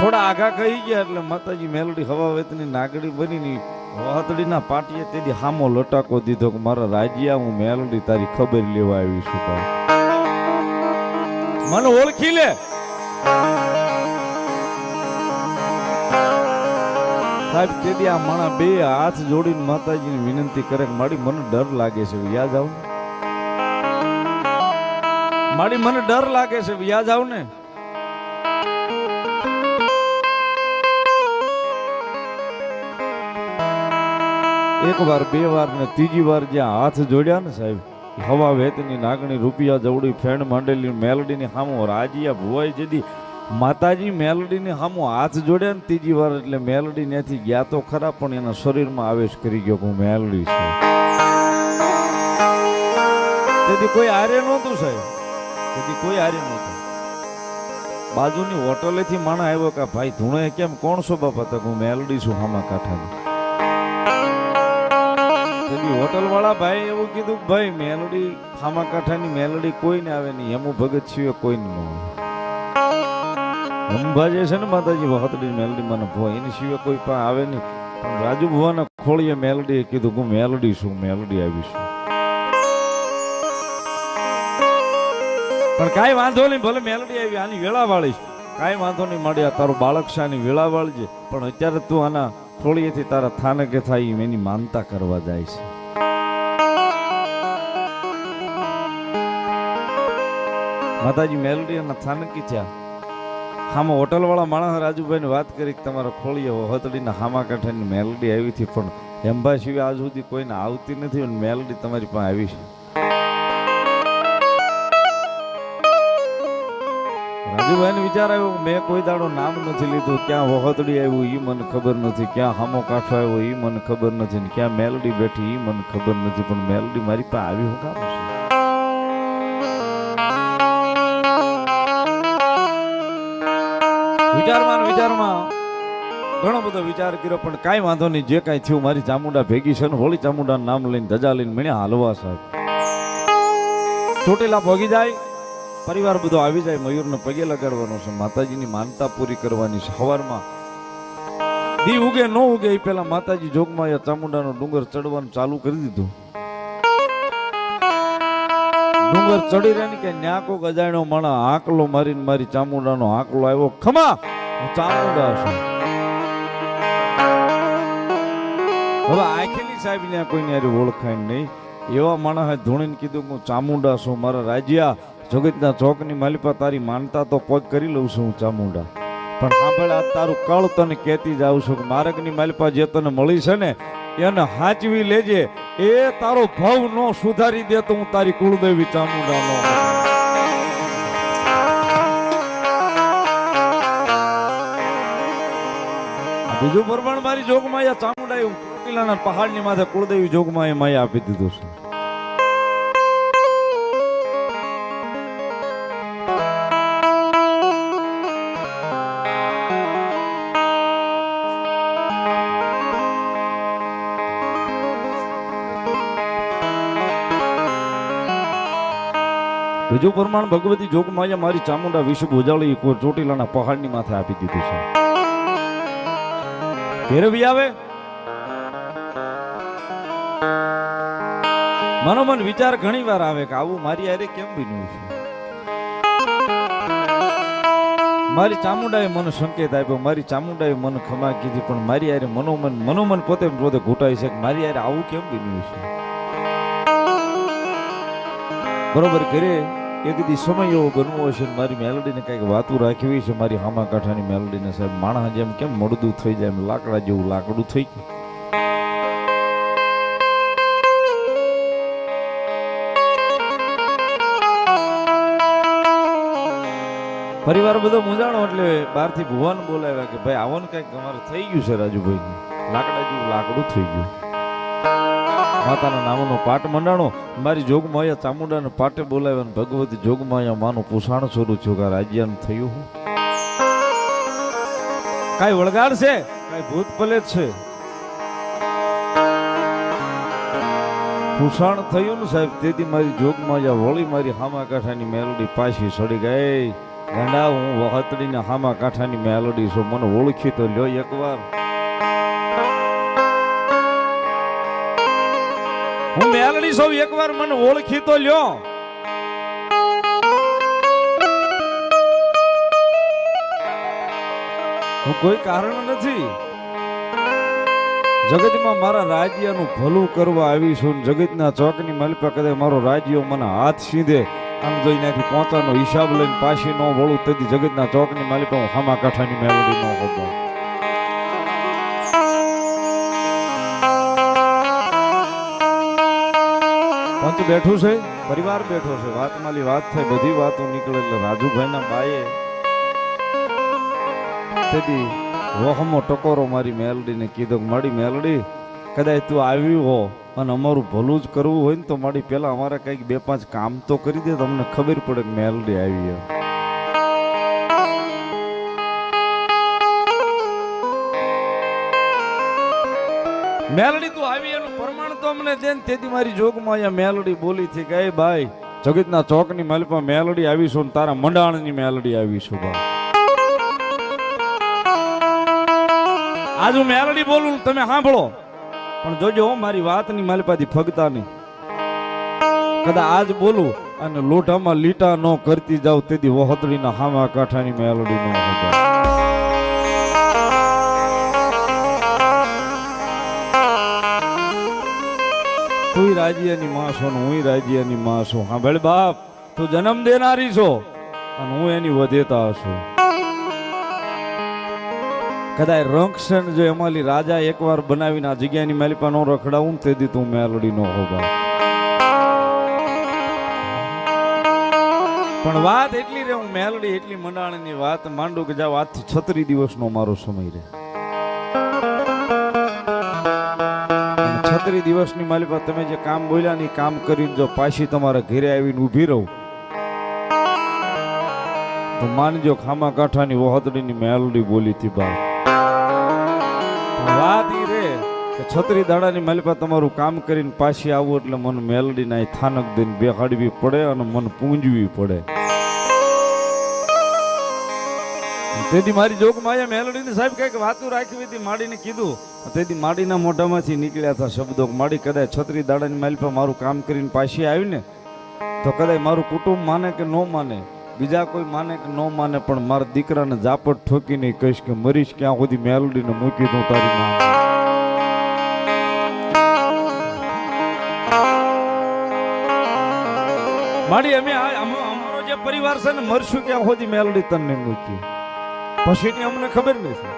થોડા આગા કહી ગયા એટલે માતાજી મેલડી હવા વેતની નાગડી બની ની વાતડીના પાટીએ તેથી હામો લટાકો દીધો કે મારા રાજ્યા, હું મેલડી તારી ખબર લેવા આવી છું. મને ઓળખી લે. સાહેબ, તેથી આ માણા બે હાથ જોડીને માતાજીની વિનંતી કરે કે મારી મને ડર લાગે છે યાદ આવ મારી મને ડર લાગે છે યાદ આવ ને. એક વાર, બે વાર ને ત્રીજી વાર જ્યાં હાથ જોડ્યા ને સાહેબ હવા વેતની નાગણી રૂપિયા જવડી ફેણ માંડેલી મેલડીની સામો રાજીયા ભુવાઈ જદી માતાજી મેલડીની સામો હાથ જોડ્યા ને ત્રીજી વાર એટલે મેલડી ત્યાંથી ગયા તો ખરા, પણ એના શરીરમાં આવેશ કરી ગયો હું મેલડી છું. તેથી કોઈ આર્ય નહોતું સાહેબ. તેથી કોઈ આર્ય નહોતું. બાજુની હોટલેથી માણા આવ્યો કે, ભાઈ ધૂણે કેમ? કોણ શોભા તો હું મેલડી છું હામા કાંઠાની. તેથી હોટલ વાળા ભાઈ એવું કીધું, ભાઈ, મેલડી ખામા કાંઠાની મેલોડી કોઈને આવે નહીં હેમુ ભગત સિવાય કોઈને ન આવે. હેમુભા જે છે ને માતાજી વખતડી મેલડી મને ભો એની સિવાય કોઈ પણ આવે નહીં. રાજુ ભુવાના ખોળીએ મેલડીએ કીધું, હું મેલડી છું, મેલડી આવી પણ કાંઈ વાંધો નહીં, ભલે મેલડી આવી, આની વેળા વાળી કાંઈ વાંધો નહીં મળે આ તારું બાળક છે, આની વેળા વાળજે પણ અત્યારે તું આના થોડીએથી તારા થાનકે થાય એની માનતા કરવા જાય છે. માતાજી મેલડી અને થાનકી થયા. હામાં હોટલવાળા માણસ રાજુભાઈને વાત કરી કે તમારા ખોળીએ હતડીના હામા કાંઠાની મેલડી આવી હતી, પણ એમ્બા સિવાય આજ સુધી કોઈને આવતી નથી અને મેલડી તમારી પાસે આવી છે. રાજુભાઈને વિચાર આવ્યો મેં કોઈ દાડો નામ નથી લીધું, ક્યાં વહોતડી આવ્યું એ મને ખબર નથી, ક્યાં હામો કાંઠો આવ્યો એ મને ખબર નથી ને ક્યાં મેલડી બેઠી એ મને ખબર નથી, પણ મેલડી મારી પાસે આવી હું કામ છે? વિચારમાં વિચારમાં ઘણો બધો વિચાર કર્યો, પણ કાંઈ વાંધો નહીં, જે કાંઈ થયું, મારી ચામુંડા ભેગી છે ને હોળી ચામુંડા નામ લઈને ધજા લઈને મળ્યા હાલવા સાહેબ. ચોટીલા ભોગી જાય પરિવાર બધો આવી જાય, મયુરને પગે લગાડવાનો છે, માતાજીની માનતા પૂરી કરવાની છે. સવારમાં દી ઉગે, ન ઉગે એ પેલા માતાજી જોગમાં એ ચામુંડાનો ડુંગર ચડવાનું ચાલુ કરી દીધું. ડુંગર ચડી રહે ને કે ન્યાકો ગજાયણો માણા આંકલો મારીને મારી ચામુંડાનો આંકલો આવ્યો. ખમા ચામુંડા છું. હવે આખેલી સાહેબ ને કોઈને ઓળખાય નહીં. એવા માણસે ધૂણીને કીધું હું ચામુંડા છું, મારા રાજ્યા. જગતના ચોકની માલિપા તારી માનતા તો પગ કરી લઉં છું હું, ચામુંડા. પણ સાંભળ આ તારું કળ તને કહેતી જાઉં છું કે માર્ગની માલિપા જે તને મળી છે ને, એને હાચવી લેજે. એ તારો ભાવ નો સુધારી દે તો હું તારી કુળદેવી ચામુંડા નો બીજું પ્રમાણ મારી જોગમાં ચામુંડા એવું ચોટીલાના પહાડની માથે કુળદેવી જોગમાં એ માયા આપી દીધું છે. બીજું પ્રમાણ ભગવતી જોગમાયા મારી ચામુંડા વિશ્વ ભોજાળી ચોટીલાના પહાડની માથે આપી દીધું છે. ફેરવી આવે? મનોમન વિચાર ઘણી વાર આવે કે આવું મારી હારે કેમ બન્યું છે? મારી ચામુંડાએ મને સંકેત આપ્યો, મારી ચામુંડાએ મને ખમા કીધી, પણ મારી હારે મનોમન મનોમન પોતે પોતે ઘૂંટાય છે કે મારી હારે આવું કેમ બન્યું છે? બરોબર કરે એક દી સમય એવો બનવો હશે મારી મેલડીને કંઈક વાતું રાખવી છે, મારી હામા કાંઠાની મેલડીને સાહેબ માણસ જેમ કેમ મળદું થઈ જાય, એમ લાકડા જેવું લાકડું થઈ ગયું. પરિવાર બધો મૂંઝાણો એટલે બહારથી ભુવાન બોલાવ્યા કે, ભાઈ, આવો ને કંઈક તમારે થઈ ગયું છે, રાજુભાઈ. લાકડા જેવું લાકડું થઈ ગયું. માતાના નામનો પાઠ મંડાણો. મારી જોગમાયા ચામુંડાને પાટે બોલાવ્યા ભગવતી જોગમાયા માનું પુષાણ સ્વરૂપ છું કે રાજ્યાનું થયું હું. કાંઈ વળગાડ છે? કાંઈ ભૂત પલે છે? પુષાણ થયું ને સાહેબ, તેથી મારી જોગમાયા વળી મારી હામા કાંઠાની મેલોડી પાછી સડી ગઈ. ગંડા, હું વહતડીને હામા કાંઠાની મેલોડી છું. મને ઓળખી તો લ્યો એકવાર. હું મેલડી સૌ એકવાર મને ઓળખી તો લ્યો. હું કોઈ કારણ નથી. જગતમાં મારા રાજ્યનું ભલું કરવા આવી છું જગતના ચોકની માલિપા કદાચ મારો રાજ્યો મને હાથ સીધે. આમ જોઈ નાખી પોતાનો હિસાબ લઈને પાછી ન વળું, તેથી જગતના ચોકની માલિપા હું હામા કાંઠાની મેલડી ન હોતો પંચ બેઠું છે, પરિવાર બેઠો છે વાત માલી વાત થાય, બધી વાતો નીકળે એટલે રાજુભાઈના બાએ તેથી વહમો ટકોરો મારી મેલડીને કીધો મારી મેલડી કદાચ તું આવ્યું હો અને અમારું ભલું જ કરવું હોય ને તો મારી પેલા અમારે કંઈક બે પાંચ કામ તો કરી દે તમને ખબર પડે કે મેલડી આવી. મેલડી તું આવી તો અમને તેથી મારી જોગમાં અહીંયા મેલડી બોલી થી "એ ભાઈ, જગતના ચોકની માલિપા મેલડી આવીશું ને તારા મંડાણની મેલડી આવીશું ભાઈ આજ હું મેલડી બોલું તમે સાંભળો. પણ જોજો હો, મારી વાતની માલિપાથી ફગતા નહીં. કદા આજ બોલું અને લોઢામાં લીટા ન કરતી જાવ તેથી વહતડીના હામા કાંઠાની મેલડી ન હોતા. રાજ્યની માં છો ને હું રાજ્યની માં છું. ભલે બાપ, તું જન્મ દેનારી છો અને હું એની વધેતા છું. કદાચ રંગસન જો એમાલી રાજા એકવાર બનાવીને આ જગ્યાની માલિપા નો રખડાવું ને તેથી તું મેલડી નો હો પણ વાત એટલી રે, હું મેલડી એટલી મંડાણની વાત માંડું કે જાવ આજથી છત્રી દિવસનો મારો સમય રે. છત્રી દિવસની માલિપા તમે જે કામ બોલ્યા ને કામ કરીને જો પાછી તમારા ઘરે આવીને ઊભી રહું. તો માનજો ખામા કાંઠાની વહતડીની મેલડી બોલી હતી બા છત્રી દાડાની માલિપા તમારું કામ કરીને પાછી આવું એટલે મને મેલડી ના થાનક દઈને બેહાડવી પડે અને મન પૂંજવી પડે. તેથી મારી જોગમાં અહીંયા મેલડીને સાહેબ કંઈક વાતું રાખી હતી, માડીને કીધું. તેથી માડીના મોઢામાંથી નીકળ્યા હતા શબ્દો માડી કદાચ છત્રી દાડાની માલિપા મારું કામ કરીને પાછી આવીને, તો કદાચ મારું કુટુંબ માને કે ન માને, બીજા કોઈ માને કે ન માને, પણ મારા દીકરાને ઝાપટ ઠોકીને કહીશ કે મરીશ ક્યાં સુધી મેલડીને મૂકી દઉં તારી માં. માડી, અમે અમારો જે પરિવાર છે ને, મરશું ક્યાં સુધી મેલડી તને મૂકી? પછીની અમને ખબર નથી.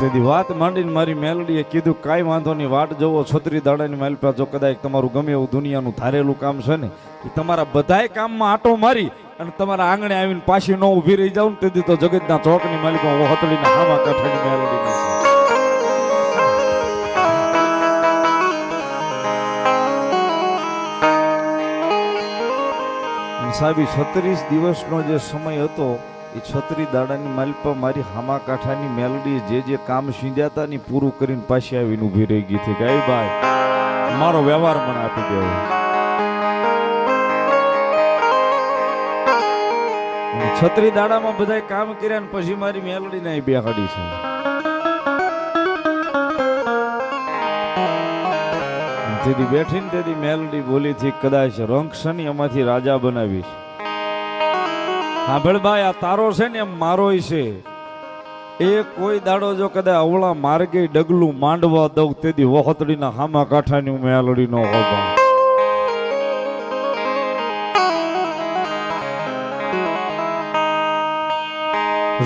તેથી વાત માંડીને મારી મેલડીએ કીધું, કાંઈ વાંધો નહીં, વાટ જોવો, છત્રી દાડાની માલપા જો કદાચ તમારું ગમે એવું દુનિયાનું ધારેલું કામ છે ને, એ તમારા બધાય કામમાં આટો મારી અને તમારા આંગણે આવીને પાછી ન ઊભી રહી જાવ ને તેથી તો જગતના ચોકની માલિકા હતડીના હામા કાંઠાની મેલડી સાહેબ છત્રીસ દિવસનો જે સમય હતો એ છત્રી દાડાની માલિપા મારી હામા કાંઠાની મેલડી જે જે કામ સીંધ્યા હતા ને પૂરું કરીને પાછી આવીને ઊભી રહી ગઈ હતી કે ભાઈ, મારો વ્યવહાર મને આપી દેવો. છત્રી દાડામાં બધાય કામ કર્યા ને પછી મારી મેલડી ને બેહાડી છે. તેથી બેઠીને તેથી મેલડી બોલી થી કદાચ રંગસની એમાંથી રાજા બનાવીશ. સાંભળભાઈ આ તારો છે ને એમ મારોય છે. એ કોઈ દાડો જો કદાચ અવળા માર્ગે ડગલું માંડવા દઉં, તેથી વહતડીના હામા કાંઠાની હું મેલડી નો હોબા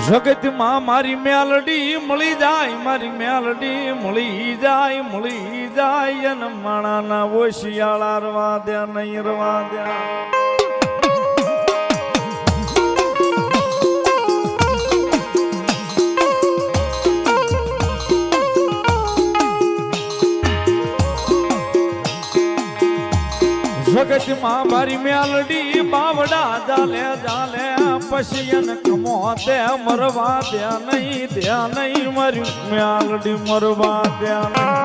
જગતમાં મારી મેલડી મળી જાય, મારી મેલડી મળી જાય મળી જાય, અને માણાના ઓશિયાળા રવા દે, નહીં રવા દે. જગતમાં મારી મેલડી બાવડા જાલે જાલે. પશિયન કમો દે, મરવા દે નહીં દે નહીં. મારી મેલડી મરવા દે નહીં.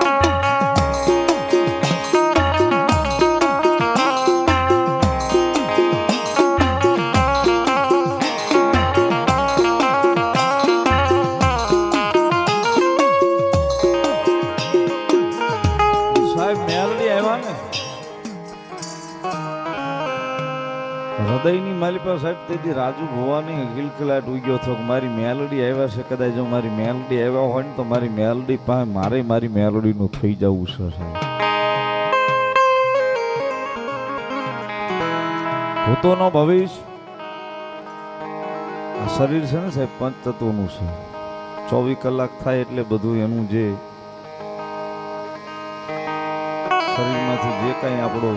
માલિપા સાહેબ, તેથી રાજુ ભવાની કિલકલાટ ઉગ્યો હતો કે મારી મેલડી આવ્યા છે? કદાચ જો મારી મેલડી આવ્યા હોય ને તો મારી મેલડી પાસે મારે મારી મેલડીનું થઈ જવું છે સાહેબ. ભૂતોનો ભવિષ્ય. શરીર છે ને સાહેબ, પંચતત્વનું છે. ચોવીસ કલાક થાય એટલે બધું એનું જે શરીરમાંથી જે કાંઈ આપણો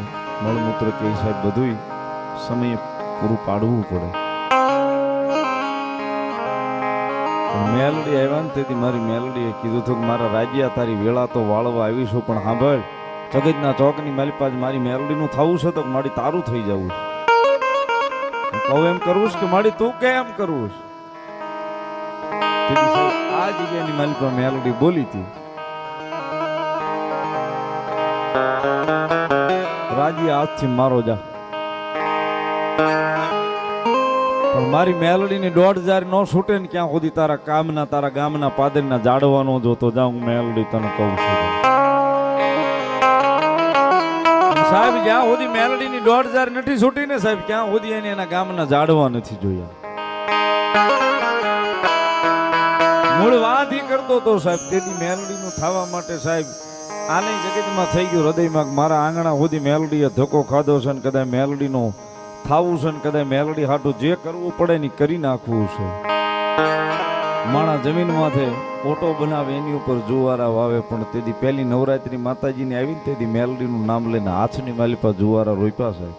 મળમૂત્ર કે સાહેબ બધું સમયે પૂરું પાડવું પડે. મેલડી આવ્યા ને તેથી મારી મેલડીએ કીધું હતું કે મારા રાજ્યા તારી વેળા તો વાળવા આવીશું, પણ સાંભળ જગતના ચોકની મારી પાસે મારી મેલડીનું થવું છે તો મારી તારું થઈ જવું છે. કહું એમ કરવું છે કે મારી તું કે એમ કરવું છે આ જગ્યાની મારી મેલડી બોલી હતી. રાજી હાથથી મારો જા. પણ મારી મેલડીની દોઢ હજાર નો છૂટે ને ક્યાં સુધી તારા કામના, તારા ગામના પાદરના જાડવાનો જોતો જાઉં, મેલડી તને કહું છું. સાહેબ, જ્યાં સુધી મેલડીની દોઢ હજાર નથી છૂટી ને સાહેબ, ક્યાં સુધી એને એના ગામના જાડવા નથી જોયા? મૂળ વાત ઈ કરતો તો સાહેબ, તેથી મેલડીનું થવા માટે સાહેબ, આને જગતમાં થઈ ગયું હૃદયમાં મારા આંગણા સુધી મેલડીએ ધક્કો ખાધો છે ને કદાચ મેલડીનો થાવું છે ને કદાચ મેલડી હાટું જે કરવું પડે ને કરી નાખવું છે. માણા જમીન માથે ઓટો બનાવે, એની ઉપર જુવારા વાવે, પણ તેથી પહેલી નવરાત્રી માતાજીની આવી ને તેથી મેલડીનું નામ લઈને હાથની માલી પર જુવારા રોપ્યા છે.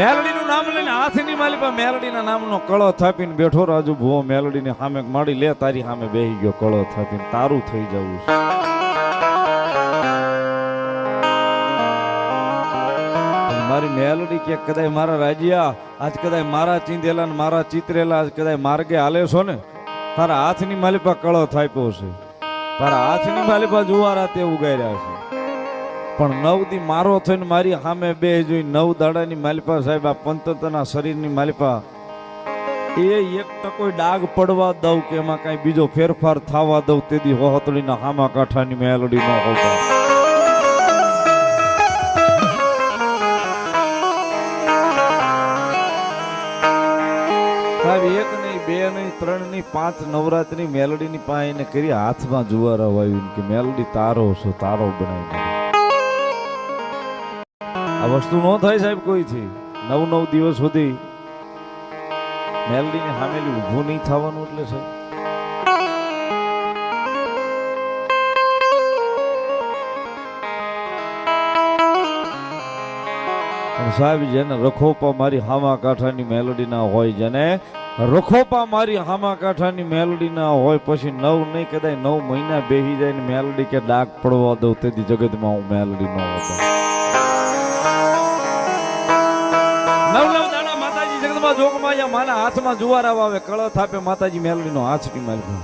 મેલડીનું નામ લઈને હાથની માલી પર મેલડીના નામનો કળો થાપીને બેઠો રાજુ ભુવો મેલડીને સામે માડી, લે તારી સામે બેહી ગયો કળો થાપીને તારું થઈ જવું છે. મારી મેલડી કે કદાચ મારા રાજ્યા, આજ કદાચ મારા ચીંધેલા ને મારા ચિતરેલા, આજ કદાચ માર્ગે હાલે છો ને? તારા હાથની માલિપા કળો થાપ્યો છે. તારા હાથની માલિપા જુવારા તે ઉગાર્યા છે. પણ નવ દી મારો થઈને મારી સામે બે જોઈ નવ દાડાની માલિપા સાહેબ, આ પંતના શરીરની માલિપા. એ એક ટકો ડાઘ પડવા દઉં કે એમાં કાંઈ બીજો ફેરફાર થવા દઉં તેથી હોહતળીના હામા કાંઠાની મેલડી ન હોતા. નહીં પાંચ નવરાત્રી મેલડીની પાસે એને કરી હાથમાં જુવારા વાવ્યું કે મેલડી તારો છો, તારો બનાવી આ વસ્તુ ન થાય સાહેબ કોઈથી. નવ નવ દિવસ સુધી મેલડીની સામેલી ઊભું નહીં થવાનું એટલે સાહેબ. સાહેબ જેને રખોપા મારી હામા કાંઠાની મેલોડી ના હોય જેને રખોપા મારી હામા કાંઠાની મેલોડી ના હોય પછી નવ નહીં કદાચ નવ મહિના બેહી જાય ને મેલડી કે ડાક પડવા દઉં, તેથી જગતમાં હું મેલડી ન હતો. નવ દાડા માતાજી જગતમાં જોગમાં માના હાથમાં જુવારા વાવે કળ થાપે માતાજી મેલડીનો હાથ કી મારી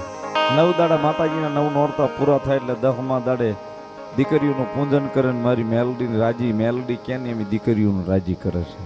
નવ દાડા માતાજીના નવ નોરતા પૂરા થાય એટલે દહમાં દાડે દીકરીઓનું પૂજન કરે મારી મેલડી રાજી, મેલડી કેને એમ દીકરીઓનું રાજી કરે છે?